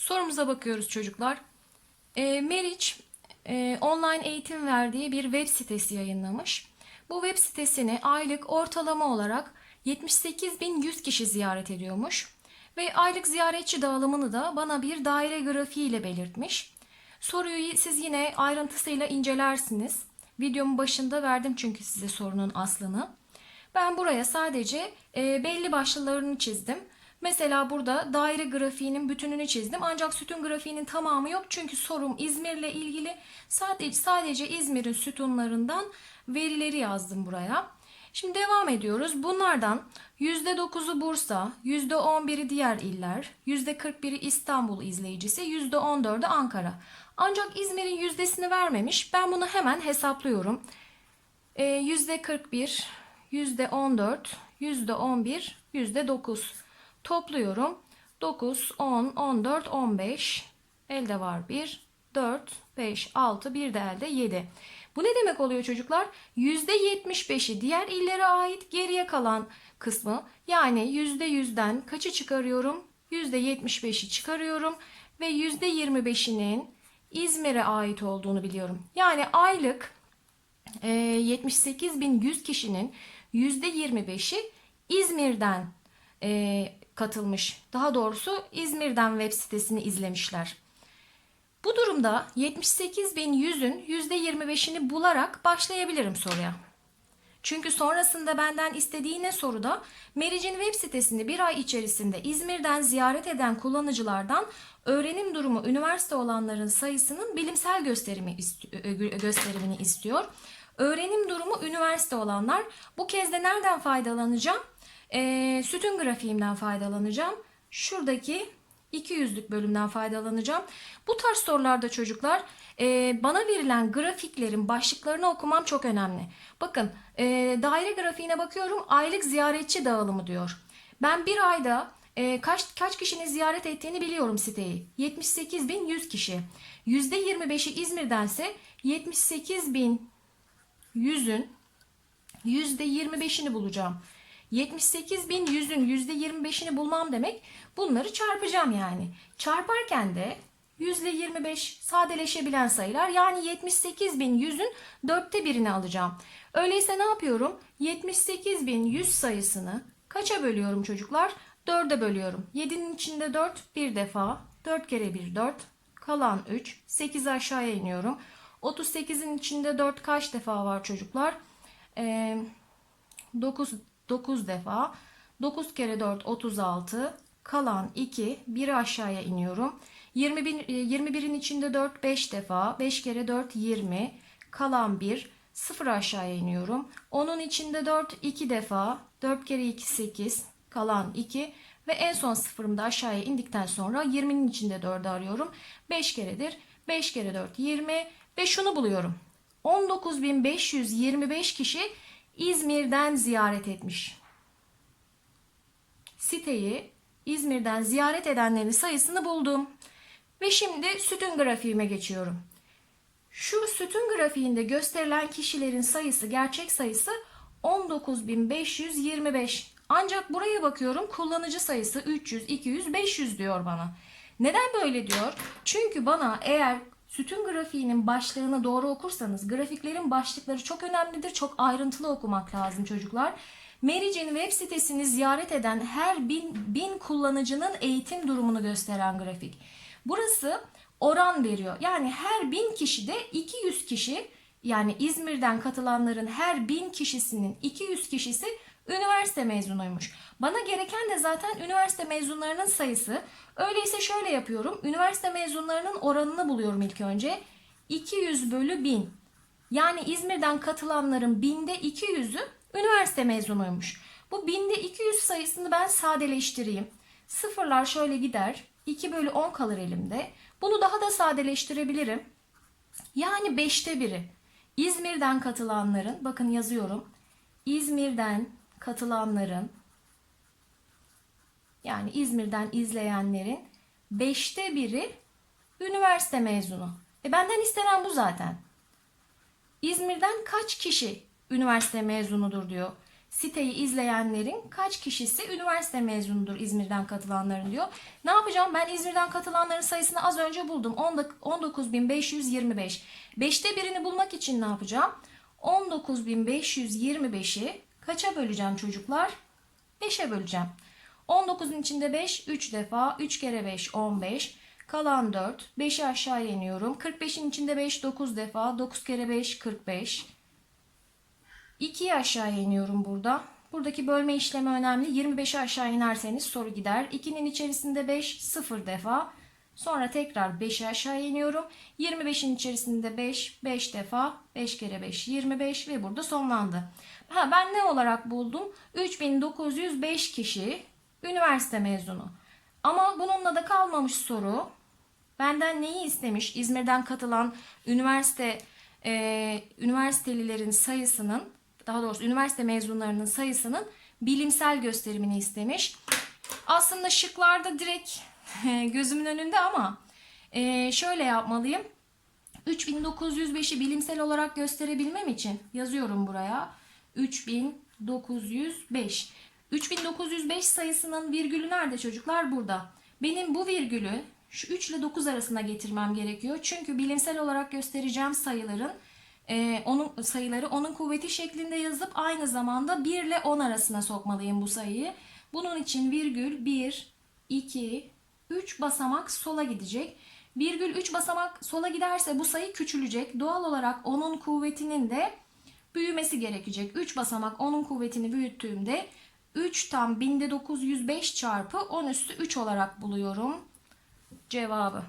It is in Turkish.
Sorumuza bakıyoruz çocuklar. E, Meriç e, online eğitim verdiği bir web sitesi yayınlamış. Bu web sitesini aylık ortalama olarak 78.100 kişi ziyaret ediyormuş. Ve aylık ziyaretçi dağılımını da bana bir daire grafiği ile belirtmiş. Soruyu siz yine ayrıntısıyla incelersiniz. Videomun başında verdim çünkü size sorunun aslını. Ben buraya sadece e, belli başlılarını çizdim. Mesela burada daire grafiğinin bütününü çizdim. Ancak sütun grafiğinin tamamı yok. Çünkü sorum İzmir'le ilgili. Sadece, sadece İzmir'in sütunlarından verileri yazdım buraya. Şimdi devam ediyoruz. Bunlardan %9'u Bursa, %11'i diğer iller, %41'i İstanbul izleyicisi, %14'ü Ankara. Ancak İzmir'in yüzdesini vermemiş. Ben bunu hemen hesaplıyorum. E, %41, %14, %11, %9. Topluyorum. 9, 10, 14, 15. Elde var 1, 4, 5, 6, bir de elde 7. Bu ne demek oluyor çocuklar? %75'i diğer illere ait geriye kalan kısmı yani %100'den kaçı çıkarıyorum? %75'i çıkarıyorum ve %25'inin İzmir'e ait olduğunu biliyorum. Yani aylık e, 78.100 kişinin %25'i İzmir'den e, katılmış. Daha doğrusu İzmir'den web sitesini izlemişler. Bu durumda 78.100'ün %25'ini bularak başlayabilirim soruya. Çünkü sonrasında benden istediği ne soruda? Meriç'in web sitesini bir ay içerisinde İzmir'den ziyaret eden kullanıcılardan öğrenim durumu üniversite olanların sayısının bilimsel gösterimi gösterimini istiyor. Öğrenim durumu üniversite olanlar. Bu kez de nereden faydalanacağım? Ee, sütun grafiğimden faydalanacağım. Şuradaki 200'lük bölümden faydalanacağım. Bu tarz sorularda çocuklar e, bana verilen grafiklerin başlıklarını okumam çok önemli. Bakın e, daire grafiğine bakıyorum aylık ziyaretçi dağılımı diyor. Ben bir ayda e, kaç kaç kişinin ziyaret ettiğini biliyorum siteyi. 78.100 kişi. %25'i İzmir'dense 78.100'ün %25'ini bulacağım. 78.100'ün %25'ini bulmam demek bunları çarpacağım yani. Çarparken de %25 sadeleşebilen sayılar yani 78.100'ün dörtte birini alacağım. Öyleyse ne yapıyorum? 78.100 sayısını kaça bölüyorum çocuklar? 4'e bölüyorum. 7'nin içinde 4 bir defa. 4 kere 1 4. Kalan 3. 8 aşağıya iniyorum. 38'in içinde 4 kaç defa var çocuklar? Ee, 9 9 defa. 9 kere 4 36. Kalan 2. 1'i aşağıya iniyorum. 21, 21'in içinde 4 5 defa. 5 kere 4 20. Kalan 1. 0 aşağıya iniyorum. 10'un içinde 4 2 defa. 4 kere 2 8. Kalan 2. Ve en son sıfırımda aşağıya indikten sonra 20'nin içinde 4'ü arıyorum. 5 keredir. 5 kere 4 20. Ve şunu buluyorum. 19.525 kişi İzmir'den ziyaret etmiş. Siteyi İzmir'den ziyaret edenlerin sayısını buldum. Ve şimdi sütun grafiğime geçiyorum. Şu sütun grafiğinde gösterilen kişilerin sayısı, gerçek sayısı 19.525. Ancak buraya bakıyorum kullanıcı sayısı 300, 200, 500 diyor bana. Neden böyle diyor? Çünkü bana eğer sütun grafiğinin başlığını doğru okursanız grafiklerin başlıkları çok önemlidir. Çok ayrıntılı okumak lazım çocuklar. Meriç'in web sitesini ziyaret eden her bin, bin kullanıcının eğitim durumunu gösteren grafik. Burası oran veriyor. Yani her bin kişide 200 kişi yani İzmir'den katılanların her bin kişisinin 200 kişisi üniversite mezunuymuş. Bana gereken de zaten üniversite mezunlarının sayısı. Öyleyse şöyle yapıyorum. Üniversite mezunlarının oranını buluyorum ilk önce. 200 bölü 1000. Yani İzmir'den katılanların binde 200'ü üniversite mezunuymuş. Bu binde 200 sayısını ben sadeleştireyim. Sıfırlar şöyle gider. 2 bölü 10 kalır elimde. Bunu daha da sadeleştirebilirim. Yani 5'te biri. İzmir'den katılanların, bakın yazıyorum. İzmir'den katılanların yani İzmir'den izleyenlerin 5'te biri üniversite mezunu. E benden istenen bu zaten. İzmir'den kaç kişi üniversite mezunudur diyor. siteyi izleyenlerin kaç kişisi üniversite mezunudur İzmir'den katılanların diyor. Ne yapacağım? Ben İzmir'den katılanların sayısını az önce buldum. 19.525. Beşte birini bulmak için ne yapacağım? 19.525'i kaça böleceğim çocuklar? 5'e böleceğim. 19'un içinde 5, 3 defa. 3 kere 5, 15. Kalan 4. 5'i aşağı iniyorum. 45'in içinde 5, 9 defa. 9 kere 5, 45. 2'yi aşağı iniyorum burada. Buradaki bölme işlemi önemli. 25'i aşağı inerseniz soru gider. 2'nin içerisinde 5, 0 defa. Sonra tekrar 5'i aşağı iniyorum. 25'in içerisinde 5, 5 defa. 5 kere 5, 25 ve burada sonlandı. Ha, ben ne olarak buldum? 3905 kişi üniversite mezunu. Ama bununla da kalmamış soru. Benden neyi istemiş? İzmir'den katılan üniversite e, üniversitelilerin sayısının, daha doğrusu üniversite mezunlarının sayısının bilimsel gösterimini istemiş. Aslında şıklarda direkt gözümün önünde ama e, şöyle yapmalıyım. 3905'i bilimsel olarak gösterebilmem için yazıyorum buraya. 3905. 3905 sayısının virgülü nerede çocuklar? Burada. Benim bu virgülü şu 3 ile 9 arasına getirmem gerekiyor. Çünkü bilimsel olarak göstereceğim sayıların e, onun sayıları onun kuvveti şeklinde yazıp aynı zamanda 1 ile 10 arasına sokmalıyım bu sayıyı. Bunun için virgül 1, 2, 3 basamak sola gidecek. Virgül 3 basamak sola giderse bu sayı küçülecek. Doğal olarak onun kuvvetinin de büyümesi gerekecek. 3 basamak onun kuvvetini büyüttüğümde 3 tam 1905 çarpı 10 üstü 3 olarak buluyorum cevabı.